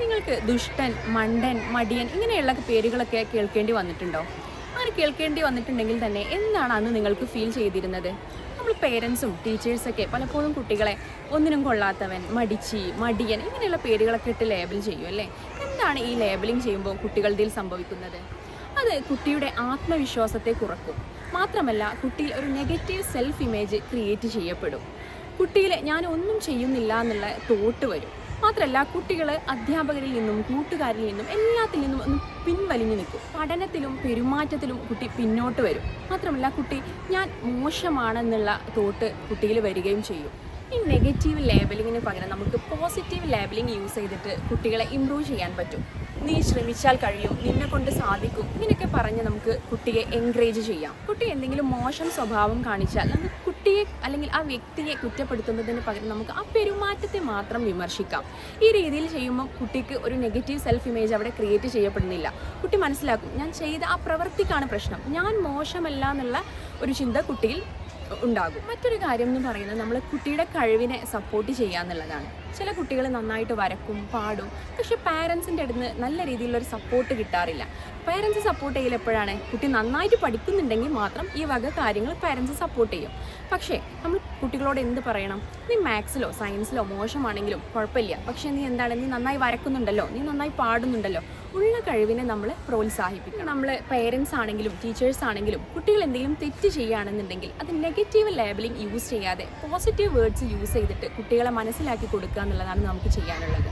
നിങ്ങൾക്ക് ദുഷ്ടൻ മണ്ടൻ മടിയൻ ഇങ്ങനെയുള്ള പേരുകളൊക്കെ കേൾക്കേണ്ടി വന്നിട്ടുണ്ടോ? അങ്ങനെ കേൾക്കേണ്ടി വന്നിട്ടുണ്ടെങ്കിൽ തന്നെ എന്താണ് അന്ന് നിങ്ങൾക്ക് ഫീൽ ചെയ്തിരുന്നത്? നമ്മൾ പേരൻസും ടീച്ചേഴ്സൊക്കെ പലപ്പോഴും കുട്ടികളെ ഒന്നിനും കൊള്ളാത്തവൻ മടിച്ചി മടിയൻ ഇങ്ങനെയുള്ള പേരുകളൊക്കെ ഇട്ട് ലേബൽ ചെയ്യും അല്ലേ? എന്താണ് ഈ ലേബലിംഗ് ചെയ്യുമ്പോൾ കുട്ടികളുടെ സംഭവിക്കുന്നത്? അത് കുട്ടിയുടെ ആത്മവിശ്വാസത്തെ കുറക്കും. മാത്രമല്ല കുട്ടിയിൽ ഒരു നെഗറ്റീവ് സെൽഫ് ഇമേജ് ക്രിയേറ്റ് ചെയ്യപ്പെടും. കുട്ടിയിൽ ഞാൻ ഒന്നും ചെയ്യുന്നില്ല എന്നുള്ള തോട്ട് വരും. മാത്രമല്ല കുട്ടികൾ അധ്യാപകരിൽ നിന്നും കൂട്ടുകാരിൽ നിന്നും എല്ലാത്തിൽ നിന്നും ഒന്ന് പിൻവലിഞ്ഞു നിൽക്കും. പഠനത്തിലും പെരുമാറ്റത്തിലും കുട്ടി പിന്നോട്ട് വരും. മാത്രമല്ല കുട്ടി ഞാൻ മോശമാണെന്നുള്ള തോട്ട് കുട്ടിയിൽ വരികയും ചെയ്യും. ഈ നെഗറ്റീവ് ലേബലിങ്ങിന് പകരം നമുക്ക് പോസിറ്റീവ് ലേബലിംഗ് യൂസ് ചെയ്തിട്ട് കുട്ടികളെ ഇമ്പ്രൂവ് ചെയ്യാൻ പറ്റും. നീ ശ്രമിച്ചാൽ കഴിയും. നിന്നെ കൊണ്ട് സാധിക്കും. ഇങ്ങനെയൊക്കെ പറഞ്ഞ് നമുക്ക് കുട്ടിയെ എൻകറേജ് ചെയ്യാം. കുട്ടി എന്തെങ്കിലും മോശം സ്വഭാവം കാണിച്ചാൽ നമുക്ക് കുട്ടിയെ അല്ലെങ്കിൽ ആ വ്യക്തിയെ കുറ്റപ്പെടുത്തുന്നതിന് പകരം നമുക്ക് ആ പെരുമാറ്റത്തെ മാത്രം വിമർശിക്കാം. ഈ രീതിയിൽ ചെയ്യുമ്പോൾ കുട്ടിക്ക് ഒരു നെഗറ്റീവ് സെൽഫ് ഇമേജ് അവിടെ ക്രിയേറ്റ് ചെയ്യപ്പെടുന്നില്ല. കുട്ടി മനസ്സിലാക്കും ഞാൻ ചെയ്ത ആ പ്രവൃത്തിക്കാണ് പ്രശ്നം. ഞാൻ മോശമല്ല എന്നുള്ള ഒരു ചിന്ത കുട്ടിയിൽ ഉണ്ടാകും. മറ്റൊരു കാര്യം എന്ന് പറയുന്നത് നമ്മൾ കുട്ടിയുടെ കഴിവിനെ സപ്പോർട്ട് ചെയ്യുക എന്നുള്ളതാണ്. ചില കുട്ടികൾ നന്നായിട്ട് വരക്കും പാടും. പക്ഷെ പാരൻസിന്റെ അടുത്ത് നല്ല രീതിയിലുള്ളൊരു സപ്പോർട്ട് കിട്ടാറില്ല. പാരൻസ് സപ്പോർട്ട് ചെയ്യലെപ്പോഴാണ്? കുട്ടി നന്നായിട്ട് പഠിക്കുന്നുണ്ടെങ്കിൽ മാത്രം ഈ വക കാര്യങ്ങൾ പാരൻസ് സപ്പോർട്ട് ചെയ്യും. പക്ഷേ നമ്മൾ കുട്ടികളോട് എന്ത് പറയണം? നീ മാത്സിലോ സയൻസിലോ മോശമാണെങ്കിലും കുഴപ്പമില്ല. പക്ഷേ നീ എന്താണ്? നീ നന്നായി വരക്കുന്നുണ്ടല്ലോ. നീ നന്നായി പാടുന്നുണ്ടല്ലോ. ഉള്ള കഴിവിനെ നമ്മൾ പ്രോത്സാഹിപ്പിക്കണം. നമ്മൾ പേരൻസ് ആണെങ്കിലും ടീച്ചേഴ്സ് ആണെങ്കിലും കുട്ടികൾ എന്തെങ്കിലും തെറ്റ് ചെയ്യുകയാണെന്നുണ്ടെങ്കിൽ അത് നെഗറ്റീവ് ലേബലിംഗ് യൂസ് ചെയ്യാതെ പോസിറ്റീവ് വേർഡ്സ് യൂസ് ചെയ്തിട്ട് കുട്ടികളെ മനസ്സിലാക്കി കൊടുക്കുക എന്നുള്ളതാണ് നമുക്ക് ചെയ്യാനുള്ളത്.